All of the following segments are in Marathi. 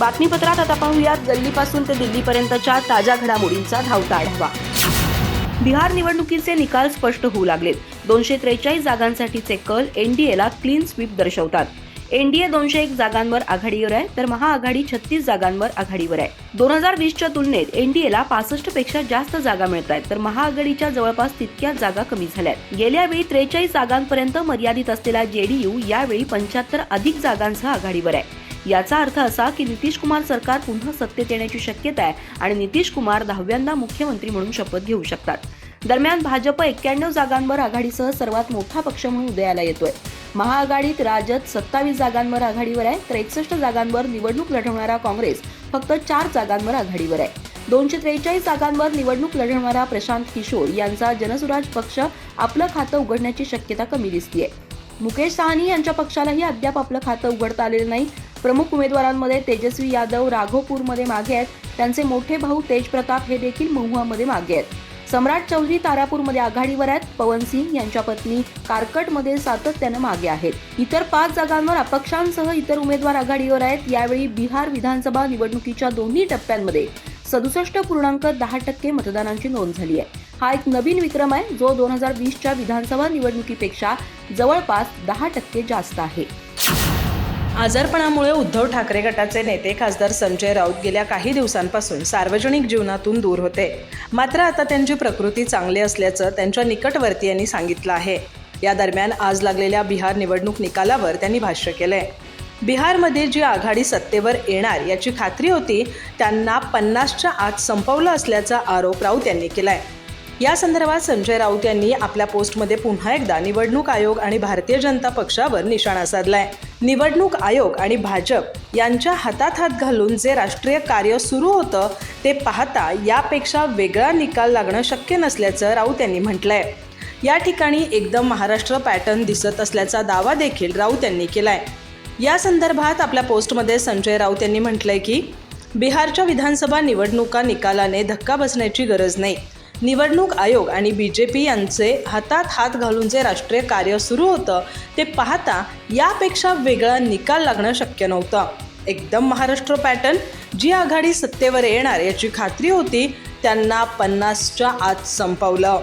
बातमीपत्रात आता पाहूयात. गल्लीपासून ते दिल्लीपर्यंतच्या ताज्या घडामोडींचा धावता आढावा. बिहार निवडणुकीचे निकाल स्पष्ट होऊ लागलेत. दोनशे त्रेचाळीस जागांसाठीचे कल एनडीएला क्लीन स्वीप दर्शवतात. एनडीए दोनशे एक जागांवर आघाडीवर आहे तर महाआघाडी छत्तीस जागांवर आघाडीवर आहे. दोन हजार वीसच्या तुलनेत एनडीएला पासष्टपेक्षा जास्त जागा मिळत आहेत तर महाआघाडीच्या जवळपास तितक्याच जागा कमी झाल्या गेल्या वेळी त्रेचाळीस जागांपर्यंत मर्यादित असलेला जेडीयू यावेळी पंच्याहत्तर अधिक जागांसह आघाडीवर आहे. याचा अर्थ असा की नितीश कुमार सरकार पुन्हा सत्तेत येण्याची शक्यता आहे आणि नितीश कुमार दहाव्यांदा मुख्यमंत्री म्हणून शपथ घेऊ शकतात. दरम्यान भाजप एक्क्याण्णव जागांवर आघाडीसह सर्वात मोठा पक्ष म्हणून उदयाला येतोय. महाआघाडीत राजद सत्तावीस जागांवर आघाडीवर आहे त्रेसष्ट जागांवर निवडणूक लढवणारा काँग्रेस फक्त चार जागांवर आघाडीवर आहे. दोनशे त्रेचाळीस जागांवर निवडणूक लढवणारा प्रशांत किशोर यांचा जनसुराज पक्ष आपलं खातं उघडण्याची शक्यता कमी दिसतीये. मुकेश साहनी यांच्या पक्षालाही अद्याप आपलं खातं उघडता आलेलं नाही प्रमुख उमेदवारांमध्ये तेजस्वी यादव राघोपूरमध्ये मागे आहेत. त्यांचे मोठे भाऊ तेज प्रताप हे देखील महुआमध्ये मागे आहेत. सम्राट चौधरी तारापूरमध्ये आघाडीवर आहेत. पवन सिंग यांच्या पत्नी कारकटमध्ये सातत्यानं मागे आहेत. इतर पाच जागांवर अपक्षांसह इतर उमेदवार आघाडीवर आहेत. यावेळी बिहार विधानसभा निवडणुकीच्या दोन्ही टप्प्यांमध्ये सदुसष्ट पूर्णांक दहा टक्के मतदानांची नोंद झाली आहे. हा एक नवीन विक्रम आहे जो दोन हजार वीसच्या विधानसभा निवडणुकीपेक्षा जवळपास दहा टक्के जास्त आहे. आजारपणामुळे उद्धव ठाकरे गटाचे नेते खासदार संजय राऊत गेल्या काही दिवसांपासून सार्वजनिक जीवनातून दूर होते. मात्र आता त्यांची प्रकृती चांगली असल्याचं त्यांच्या निकटवर्तीयांनी सांगितलं आहे. या दरम्यान आज लागलेल्या बिहार निवडणूक निकालावर त्यांनी भाष्य केलंय. बिहारमध्ये जी आघाडी सत्तेवर येणार याची खात्री होती त्यांना पन्नासच्या आत संपवलं असल्याचा आरोप राऊत यांनी केलाय. या संदर्भात संजय राऊत यांनी आपल्या पोस्टमध्ये पुन्हा एकदा निवडणूक आयोग आणि भारतीय जनता पक्षावर निशाणा साधलाय. निवडणूक आयोग आणि भाजप यांच्या हातात हात घालून जे राष्ट्रीय कार्य सुरू होतं ते पाहता यापेक्षा वेगळा निकाल लागणं शक्य नसल्याचं राऊत यांनी म्हटलंय. या ठिकाणी एकदम महाराष्ट्र पॅटर्न दिसत असल्याचा दावा देखील राऊत यांनी केलाय. या संदर्भात आपल्या पोस्टमध्ये संजय राऊत यांनी म्हटलंय की बिहारच्या विधानसभा निवडणुका निकालाने धक्का बसण्याची गरज नाही. निवडणूक आयोग आणि बी जे पी यांचे हातात हात घालून जे राष्ट्रीय कार्य सुरू होतं ते पाहता यापेक्षा वेगळा निकाल लागणं शक्य नव्हतं. एकदम महाराष्ट्र पॅटर्न जी आघाडी सत्तेवर येणार याची खात्री होती त्यांना पन्नासच्या आत संपवलं.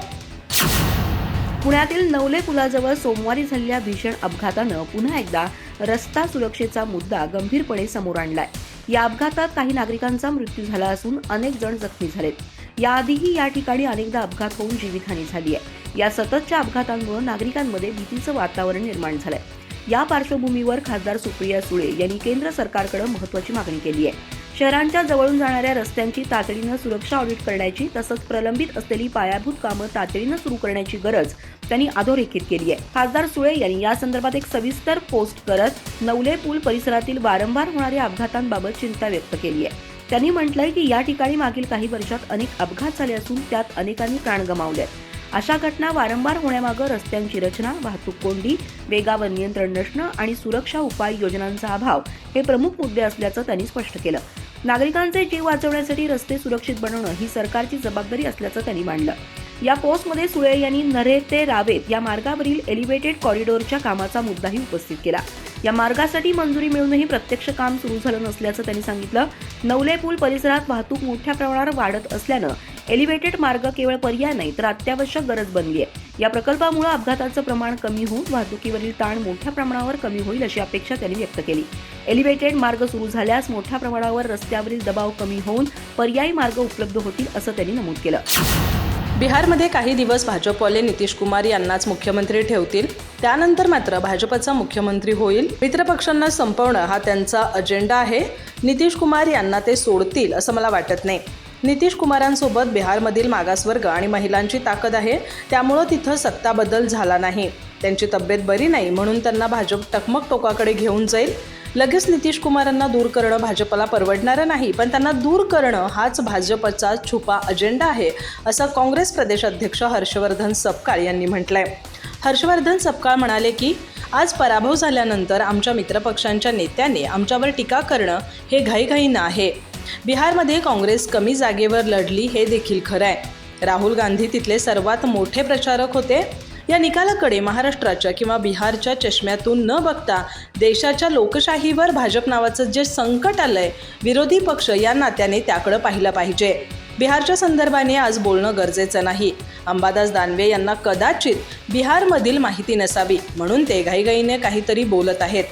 पुण्यातील नवले पुलाजवळ सोमवारी झालेल्या भीषण अपघातानं पुन्हा एकदा रस्ता सुरक्षेचा मुद्दा गंभीरपणे समोर आणलाय. या अपघातात काही नागरिकांचा मृत्यू झाला असून अनेक जण जखमी झालेत. याआधीही या ठिकाणी अनेकदा अपघात होऊन जीवितहानी झाली आहे. या सततच्या अपघातांमुळे नागरिकांमध्ये भीतीचं वातावरण निर्माण झालंय. या पार्श्वभूमीवर खासदार सुप्रिया सुळे यांनी केंद्र सरकारकडे महत्वाची मागणी केली आहे. शहरांच्या जवळून जाणाऱ्या रस्त्यांची तातडीनं सुरक्षा ऑडिट करण्याची तसंच प्रलंबित असलेली पायाभूत कामं तातडीनं सुरू करण्याची गरज त्यांनी अधोरेखित केली आहे. खासदार सुळे यांनी या संदर्भात एक सविस्तर पोस्ट करत नवले पूल परिसरातील वारंवार होणाऱ्या अपघातांबाबत चिंता व्यक्त केली आहे. त्यांनी म्हटलंय की या ठिकाणी मागील काही वर्षात अनेक अपघात झाले असून त्यात अनेकांनी प्राण गमावले आहेत. अशा घटना वारंवार होण्यामागं रस्त्यांची रचना वाहतूक कोंडी वेगावर नियंत्रण नसणं आणि सुरक्षा उपाय योजनांचा अभाव हे प्रमुख मुद्दे असल्याचं त्यांनी स्पष्ट केलं. नागरिकांचे जीव वाचवण्यासाठी रस्ते सुरक्षित बनवणं ही सरकारची जबाबदारी असल्याचं त्यांनी मांडलं. या पोस्टमध्ये सुळे यांनी नरे ते रावेत या मार्गावरील एलिव्हेटेड कॉरिडॉरच्या कामाचा मुद्दाही उपस्थित केला. या मार्गासाठी मंजुरी मिळूनही प्रत्यक्ष काम सुरू झालं नसल्याचं त्यांनी सांगितलं. नवले पूल परिसरात वाहतूक मोठ्या प्रमाणावर वाढत असल्यानं एलिव्हेटेड मार्ग केवळ पर्याय नाही तर अत्यावश्यक गरज बनली आहे. या प्रकल्पामुळे अपघाताचं प्रमाण कमी होऊन वाहतुकीवरील ताण मोठ्या प्रमाणावर कमी होईल अशी अपेक्षा त्यांनी व्यक्त केली. एलिव्हेटेड मार्ग सुरू झाल्यास मोठ्या प्रमाणावर रस्त्यावरील दबाव कमी होऊन पर्यायी मार्ग उपलब्ध होतील असं त्यांनी नमूद केलं. बिहारमध्ये काही दिवस भाजपवाले नितीश कुमार यांनाच मुख्यमंत्री ठेवतील. त्यानंतर मात्र भाजपचा मुख्यमंत्री होईल. मित्रपक्षांना संपवणं हा त्यांचा अजेंडा आहे. नितीश कुमार यांना ते सोडतील असं मला वाटत नाही. नितीश कुमारांसोबत बिहारमधील मागासवर्ग आणि महिलांची ताकद आहे त्यामुळं तिथं सत्ता बदल झाला नाही. त्यांची तब्येत बरी नाही म्हणून त्यांना भाजप टकमक टोकाकडे घेऊन जाईल. लगेच नितीश कुमारांना दूर करणं भाजपला परवडणारं नाही पण त्यांना दूर करणं हाच भाजपचा छुपा अजेंडा आहे असं काँग्रेस प्रदेशाध्यक्ष हर्षवर्धन सपकाळ यांनी म्हटलंय. हर्षवर्धन सपकाळ म्हणाले की आज पराभव झाल्यानंतर आमच्या मित्रपक्षांच्या नेत्याने आमच्यावर टीका करणं हे घाईघाईनं आहे. बिहारमध्ये काँग्रेस कमी जागेवर लढली हे देखील खरं आहे राहुल गांधी तिथले सर्वात मोठे प्रचारक होते. या निकालाकडे महाराष्ट्राच्या किंवा बिहारच्या चष्म्यातून न बघता देशाच्या लोकशाहीवर भाजप नावाचं जे संकट आलंय विरोधी पक्ष या नात्याने त्याकडं पाहिलं पाहिजे. बिहारच्या संदर्भाने आज बोलणं गरजेचं नाही. अंबादास दानवे यांना कदाचित बिहारमधील माहिती नसावी म्हणून ते घाईघाईने काहीतरी बोलत आहेत.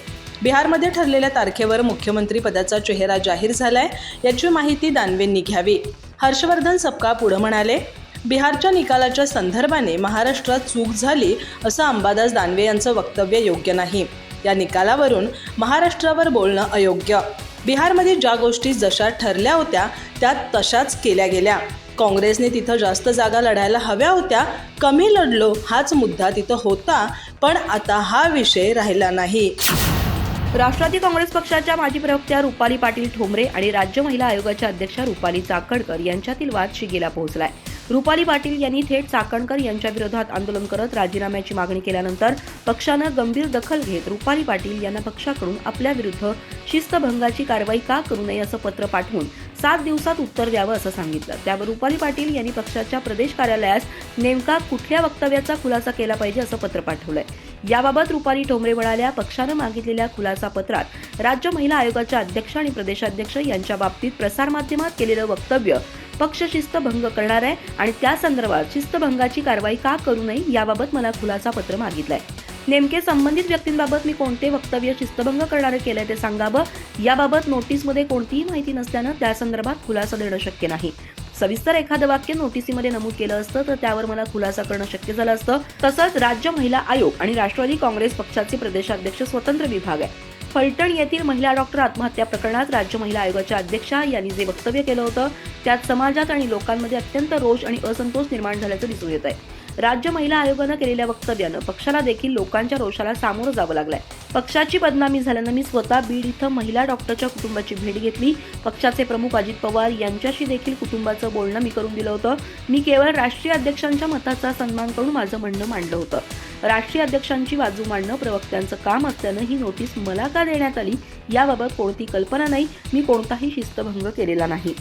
बिहारमध्ये ठरलेल्या तारखेवर मुख्यमंत्री पदाचा चेहरा जाहीर झालाय याची माहिती दानवेंनी घ्यावी. हर्षवर्धन सपका पुढे म्हणाले बिहारच्या निकालाच्या संदर्भाने महाराष्ट्रात चूक झाली असं अंबादास दानवे यांचं वक्तव्य योग्य नाही. या निकालावरून महाराष्ट्रावर बोलणं अयोग्य. बिहारमध्ये ज्या गोष्टी जशा ठरल्या होत्या त्या तशाच केल्या गेल्या. काँग्रेसने तिथं जास्त जागा लढायला हव्या होत्या कमी लढलो हाच मुद्दा तिथं होता पण आता हा विषय राहिला नाही. राष्ट्रवादी काँग्रेस पक्षाच्या माजी प्रवक्त्या रुपाली पाटील ठोंबरे आणि राज्य महिला आयोगाच्या अध्यक्षा रुपाली चाकणकर यांच्यातील वाद शिगेला पोहोचलाय. रुपाली पाटील यांनी थेट चाकणकर यांच्या विरोधात आंदोलन करत राजीनाम्याची मागणी केल्यानंतर पक्षानं गंभीर दखल घेत रुपाली पाटील यांना पक्षाकडून आपल्या विरुद्ध शिस्तभंगाची कारवाई का करू नये असं पत्र पाठवून सात दिवसात उत्तर द्यावं असं सांगितलं. त्यावर रुपाली पाटील यांनी पक्षाच्या प्रदेश कार्यालयास नेमका कुठल्या वक्तव्याचा खुलासा केला पाहिजे असं पत्र पाठवलंय. याबाबत रुपाली ठोंबरे म्हणाल्या पक्षानं मागितलेल्या खुलासा पत्रात राज्य महिला आयोगाच्या अध्यक्ष आणि प्रदेशाध्यक्ष यांच्या बाबतीत प्रसारमाध्यमात केलेलं वक्तव्य पक्ष शिस्तभंग करणार आहे आणि त्या संदर्भात शिस्तभंगाची कारवाई का करू नये याबाबत मला खुलासा पत्र मागितलंय. नेमके संबंधित व्यक्तींबाबत मी कोणते वक्तव्य शिस्तभंग करणारे केलंय ते सांगावं? याबाबत नोटीसमध्ये कोणतीही माहिती नसल्यानं त्या संदर्भात खुलासा देणं शक्य नाही. सविस्तर एखादं वाक्य नोटिसीमध्ये नमूद केलं असतं तर त्यावर मला खुलासा करणं शक्य झालं असतं. तसंच राज्य महिला आयोग आणि राष्ट्रवादी काँग्रेस पक्षाचे प्रदेशाध्यक्ष स्वतंत्र विभाग आहे. फलटण येथील महिला डॉक्टर आत्महत्या प्रकरणात राज्य महिला आयोगाच्या अध्यक्षा यांनी जे वक्तव्य केलं होतं त्यात समाजात आणि लोकांमध्ये अत्यंत रोष आणि असंतोष निर्माण झाल्याचं दिसून येत आहे राज्य महिला आयोगानं केलेल्या वक्तव्यानं पक्षाला देखील लोकांच्या रोषाला सामोरं जावं लागलंय. पक्षाची बदनामी झाल्यानं मी स्वतः बीड इथं महिला डॉक्टरच्या कुटुंबाची भेट घेतली. पक्षाचे प्रमुख अजित पवार यांच्याशी देखील कुटुंबाचं बोलणं मी करून दिलं होतं. मी केवळ राष्ट्रीय अध्यक्षांच्या मताचा सन्मान करून माझं म्हणणं मांडलं होतं. राष्ट्रीय अध्यक्षांची बाजू मांडणं प्रवक्त्यांचं काम असल्यानं ही नोटीस मला का देण्यात आली? याबाबत कोणती कल्पना नाही? मी कोणताही शिस्तभंग केलेला नाही.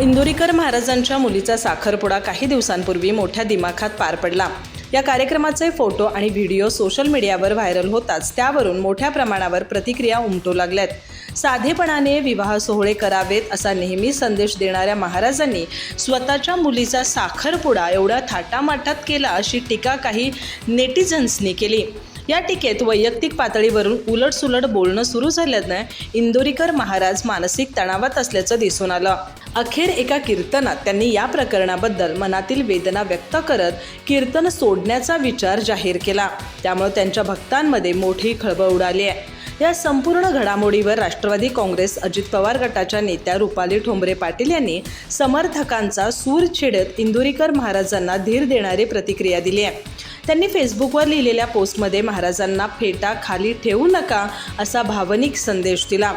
इंदुरीकर महाराजांच्या मुलीचा साखरपुडा काही दिवसांपूर्वी मोठ्या दिमाखात पार पडला. या कार्यक्रमाचे फोटो आणि व्हिडिओ सोशल मीडियावर व्हायरल होताच त्यावरून मोठ्या प्रमाणावर प्रतिक्रिया उमटू लागल्यात. साधेपणाने विवाह सोहळे करावेत असा नेहमी संदेश देणाऱ्या महाराजांनी स्वतःच्या मुलीचा साखरपुडा एवढ्या थाटामाटात केला अशी टीका काही नेटिझन्सनी केली. या टीकेत वैयक्तिक पातळीवरून उलटसुलट बोलणं सुरू झाल्यानं इंदोरीकर महाराज मानसिक तणावात असल्याचं दिसून आलं. अखेर एका कीर्तनात त्यांनी या प्रकरणाबद्दल मनातील वेदना व्यक्त करत कीर्तन सोडण्याचा विचार जाहीर केला. त्यामुळे त्यांच्या भक्तांमध्ये मोठी खळबळ उडाली आहे. या संपूर्ण घडामोडीवर राष्ट्रवादी काँग्रेस अजित पवार गटाच्या नेत्या रुपाली ठोंबरे पाटील यांनी समर्थकांचा सूर छेडत इंदुरीकर महाराजांना धीर देणारी प्रतिक्रिया दिली आहे. त्यांनी फेसबुकवर लिहिलेल्या पोस्टमध्ये महाराजांना फेटा खाली ठेवू नका असा भावनिक संदेश दिला.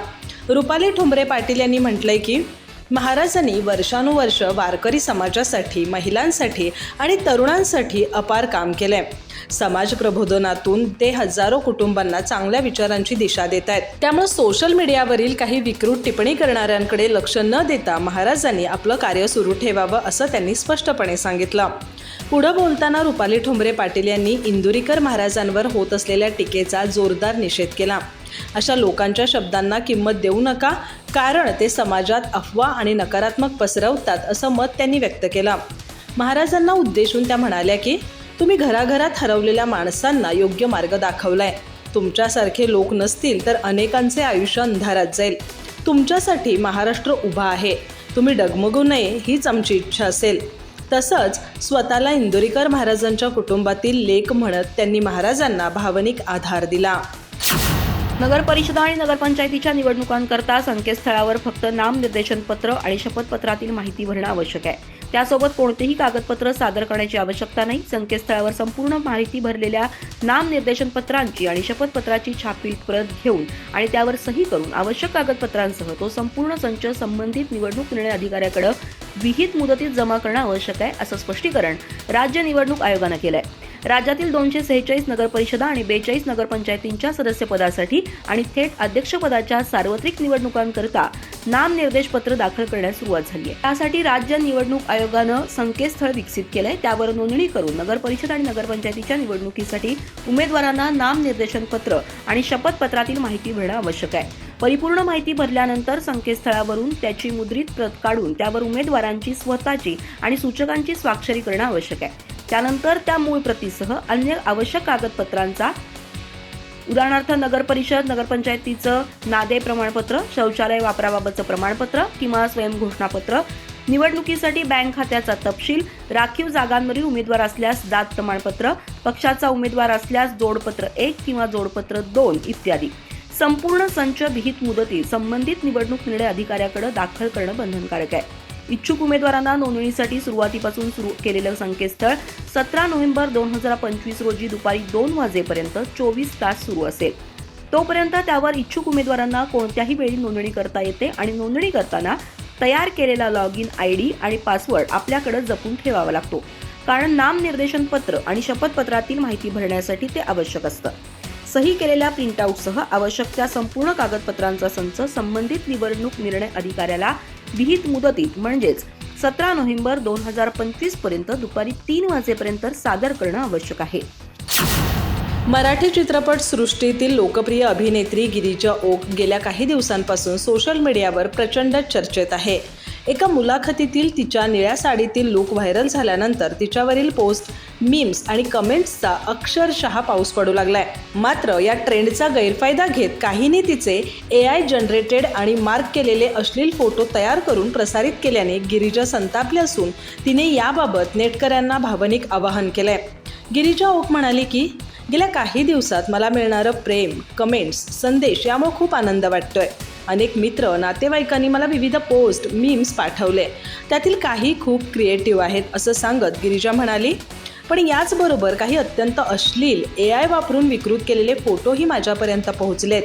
रुपाली ठोंबरे पाटील यांनी म्हटलंय की महाराजांनी वर्षानुवर्ष वारकरी समाजासाठी महिलांसाठी आणि तरुणांसाठी अपार काम केलंय. समाज प्रबोधनातून ते हजारो कुटुंबांना चांगल्या विचारांची दिशा देत आहेत. त्यामुळे सोशल मीडियावरील काही विकृत टिप्पणी करणाऱ्यांकडे लक्ष न देता महाराजांनी आपलं कार्य सुरू ठेवावं असं त्यांनी स्पष्टपणे सांगितलं. पुढं बोलताना रुपाली ठोंबरे पाटील यांनी इंदुरीकर महाराजांवर होत असलेल्या टीकेचा जोरदार निषेध केला. अशा लोकांच्या शब्दांना किंमत देऊ नका कारण ते समाजात अफवा आणि नकारात्मक पसरवतात असं मत त्यांनी व्यक्त केलं. महाराजांना उद्देशून त्या म्हणाल्या की तुम्ही घराघरात हरवलेल्या माणसांना योग्य मार्ग दाखवलाय. तुमच्यासारखे लोक नसतील तर अनेकांचे आयुष्य अंधारात जाईल. तुमच्यासाठी महाराष्ट्र उभा आहे. तुम्ही डगमगू नये हीच आमची इच्छा असेल. तसंच स्वतःला इंदोरीकर महाराजांच्या कुटुंबातील लेख म्हणत त्यांनी महाराजांना भावनिक आधार दिला. नगर परिषदा आणि नगरपंचायतीच्या निवडणुकांकरता संकेतस्थळावर फक्त नामनिर्देशन पत्र आणि शपथपत्रातील माहिती भरणं आवश्यक आहे. त्यासोबत कोणतेही कागदपत्र सादर करण्याची आवश्यकता नाही. संकेतस्थळावर संपूर्ण माहिती भरलेल्या नामनिर्देशन पत्रांची आणि शपथपत्राची छापील प्रत घेऊन आणि त्यावर सही करून आवश्यक कागदपत्रांसह तो संपूर्ण संच संबंधित निवडणूक निर्णय अधिकाऱ्याकडे विहित मुदतीत जमा करणं आवश्यक आहे असं स्पष्टीकरण राज्य निवडणूक आयोगानं केलं आहे राज्यातील दोनशे सेहेचाळीस नगरपरिषदा आणि बेचाळीस नगरपंचायतींच्या सदस्यपदासाठी आणि थेट अध्यक्षपदाच्या सार्वत्रिक निवडणुकांकरता नामनिर्देश पत्र दाखल करण्यास सुरुवात झाली आहे. त्यासाठी राज्य निवडणूक आयोगानं संकेतस्थळ विकसित केलंय. त्यावर नोंदणी करून नगरपरिषद आणि नगरपंचायतीच्या निवडणुकीसाठी उमेदवारांना नामनिर्देशन पत्र आणि शपथपत्रातील माहिती भरणं आवश्यक आहे. परिपूर्ण माहिती भरल्यानंतर संकेतस्थळावरून त्याची मुद्रित प्रत काढून त्यावर उमेदवारांची स्वतःची आणि सूचकांची स्वाक्षरी करणं आवश्यक आहे. त्यानंतर त्या मूळ प्रतीसह अन्य आवश्यक कागदपत्रांचा उदाहरणार्थ नगर परिषद नगरपंचायतीचं नादे प्रमाणपत्र शौचालय वापराबाबतचं प्रमाणपत्र किंवा स्वयंघोषणापत्र निवडणुकीसाठी बँक खात्याचा तपशील राखीव जागांवरील उमेदवार असल्यास जात प्रमाणपत्र पक्षाचा उमेदवार असल्यास जोडपत्र एक किंवा जोडपत्र दोन इत्यादी. संपूर्ण संच विहित मुदतीत संबंधित निवडणूक निर्णय अधिकाऱ्याकडे दाखल करणं बंधनकारक आहे. इच्छुक उमेदवारांना नोंदणीसाठी सुरुवातीपासून सुरू केलेलं संकेतस्थळ सतरा नोव्हेंबर दोन हजार पंचवीस रोजी दुपारी दोन वाजेपर्यंत चोवीस तास सुरू असेल. तोपर्यंत त्यावर इच्छुक उमेदवारांना कोणत्याही वेळी नोंदणी करता येते आणि नोंदणी करताना तयार केलेला लॉग इन आय डी आणि पासवर्ड आपल्याकडे जपून ठेवावा लागतो. कारण नामनिर्देशन पत्र आणि शपथपत्रातील माहिती भरण्यासाठी ते आवश्यक असतं. सही केलेल्या प्रिंटआउटसह आवश्यक त्या संपूर्ण कागदपत्रांचा संच संबंधित निवडणूक निर्णय अधिकाऱ्याला विहित मुदतीत म्हणजेच सतरा नोव्हेंबर दोन हजार पंचवीसपर्यंत दुपारी तीन वाजेपर्यंत सादर करणं आवश्यक आहे. मराठी चित्रपट सृष्टीतील लोकप्रिय अभिनेत्री गिरिजा ओक गेल्या काही दिवसांपासून सोशल मीडियावर प्रचंड चर्चेत आहे. एका मुलाखतीतील तिच्या निळ्या साडीतील लुक व्हायरल झाल्यानंतर तिच्यावरील पोस्ट मीम्स आणि कमेंट्सचा अक्षरशः पाऊस पडू लागलाय. मात्र या ट्रेंडचा गैरफायदा घेत काहींनी तिचे ए आय जनरेटेड आणि मार्क केलेले अश्लील फोटो तयार करून प्रसारित केल्याने गिरिजा संतापली असून तिने याबाबत नेटकऱ्यांना भावनिक आवाहन केलंय. गिरिजा ओक म्हणाली की गेल्या काही दिवसात मला मिळणारं प्रेम कमेंट्स संदेश यामुळे खूप आनंद वाटतोय. अनेक मित्र नातेवाईकांनी मला विविध पोस्ट मीम्स पाठवले. त्यातील काही खूप क्रिएटिव्ह आहेत असं सांगत गिरिजा म्हणाली पण याचबरोबर काही अत्यंत अश्लील ए आय वापरून विकृत केलेले फोटोही माझ्यापर्यंत पोहोचलेत.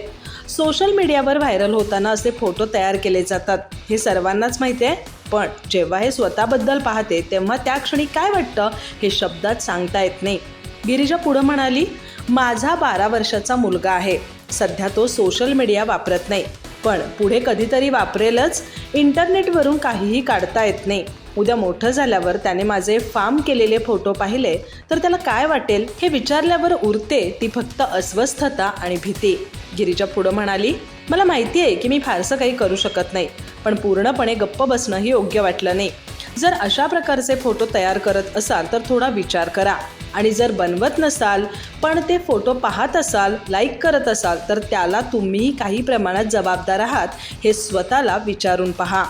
सोशल मीडियावर व्हायरल होताना असे फोटो तयार केले जातात. हे सर्वांनाच माहिती आहे पण जेव्हा हे स्वतःबद्दल पाहते तेव्हा त्या क्षणी काय वाटतं हे शब्दात सांगता येत नाही. गिरिजा पुढं म्हणाली माझा बारा वर्षाचा मुलगा आहे. सध्या तो सोशल मीडिया वापरत नाही. पण पुढे कधीतरी वापरेलच. इंटरनेटवरून काहीही काढता येत नाही. उद्या मोठं झाल्यावर त्याने माझे फार्म केलेले फोटो पाहिले तर त्याला काय वाटेल हे विचारल्यावर उरते ती फक्त अस्वस्थता आणि भीती. गिरीजा पुढं म्हणाली मला माहिती आहे की मी फारसं काही करू शकत नाही पण पूर्णपणे गप्प बसणंही योग्य वाटलं नाही. जर अशा प्रकारचे फोटो तयार करत असाल तर थोडा विचार करा. आणि जर बनवत नसाल पण ते फोटो पाहत असाल लाईक करत असाल तर त्याला तुम्ही काही प्रमाणात जबाबदार आहात हे स्वतःला विचारून पहा.